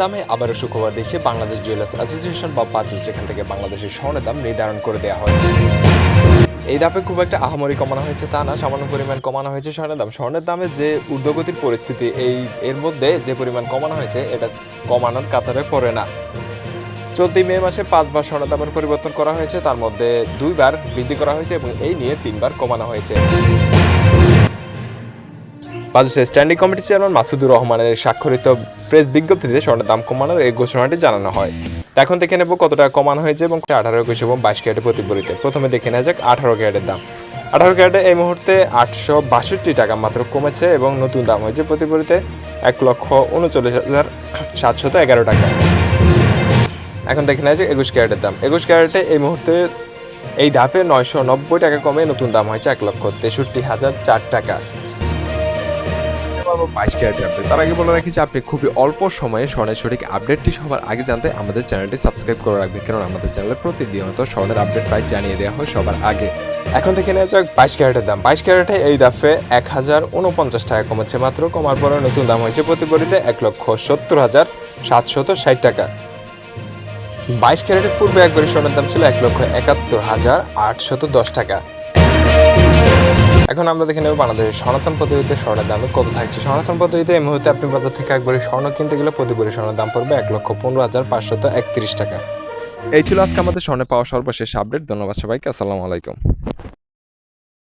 দামে আবারও শুক্রবার দিচ্ছে বাংলাদেশ জুয়েলার্স অ্যাসোসিয়েশন বা পাঁচুর যেখান থেকে বাংলাদেশের স্বর্ণের দাম নির্ধারণ করে দেওয়া হয়। এই দামে খুব একটা আহামরি কমানো হয়েছে তা না, সামান্য পরিমাণ কমানো হয়েছে স্বর্ণের দাম। স্বর্ণের দামে যে ঊর্ধ্বগতির পরিস্থিতি, এই এর মধ্যে যে পরিমাণ কমানো হয়েছে, এটা কমানোর কাতারে পড়ে না। চলতি মে মাসে পাঁচবার স্বর্ণের দামের পরিবর্তন করা হয়েছে, তার মধ্যে দুইবার বৃদ্ধি করা হয়েছে এবং এই নিয়ে তিনবার কমানো হয়েছে। বাজুসের স্ট্যান্ডিং কমিটি চেয়ারম্যান মাসুদুর রহমানের স্বাক্ষরিত প্রেস বিজ্ঞপ্তিতে স্বর্ণের দাম কমানোর এই ঘোষণাটি জানানো হয়। এখন দেখে নেব কত টাকা কমানো হয়েছে এবং আঠারো একুশ এবং বাইশ ক্যারেটের প্রতিপরিতে প্রথমে দেখে নেওয়া যাক আঠারো ক্যারেটের দাম। আঠারো ক্যারেটে এই মুহূর্তে আটশো বাষট্টি টাকা মাত্র কমেছে এবং নতুন দাম হয়েছে প্রতিপরিতে এক লক্ষ উনচল্লিশ হাজার সাতশত এগারো টাকা। এখন দেখে নেওয়া যাক একুশ ক্যারেটের দাম। একুশ ক্যারেটে এই মুহূর্তে এই ধাপে নয়শো নব্বই টাকা কমে নতুন দাম হয়েছে এক লক্ষ তেষট্টি হাজার চার টাকা। বাইশ ক্যারেটের আপডেট তার আগে বলে রাখি যে আপনি খুবই অল্প সময়ে স্বর্ণের সঠিক আপডেটটি সবার আগে জানতে আমাদের চ্যানেলটি সাবস্ক্রাইব করে রাখবেন কারণ আমাদের চ্যানেলে প্রতিনিয়ত স্বর্ণের আপডেট প্রায় জানিয়ে দেওয়া হয় সবার আগে। এখন থেকে নেওয়া যাক বাইশ ক্যারেটের দাম। বাইশ ক্যারেটে এই দাফে এক হাজার উনপঞ্চাশ টাকা কমেছে মাত্র, কমার পরে নতুন দাম হয়েছে প্রতিপরিতে এক লক্ষ সত্তর হাজার সাতশত ষাট টাকা। বাইশ ক্যারেটের পূর্বে একবারে স্বর্ণের দাম ছিল এক লক্ষ একাত্তর হাজার আটশত দশ টাকা। এখন আমরা দেখে নেব বাংলাদেশের সনাতন পদ্ধতিতে স্বর্ণের দাম কত থাকছে। সনাতন পদ্ধতিতে এই মুহূর্তে আপনি বাজার থেকে একবারে স্বর্ণ কিনতে গেলে প্রতি বড়ি স্বর্ণের দাম পড়বে এক লক্ষ পনেরো হাজার পাঁচশত একত্রিশ টাকা। এই ছিল আজকে আমাদের স্বর্ণে পাওয়া সর্বশেষ আপডেট ধন্যবাদ সবাইকে। আসসালামু আলাইকুম।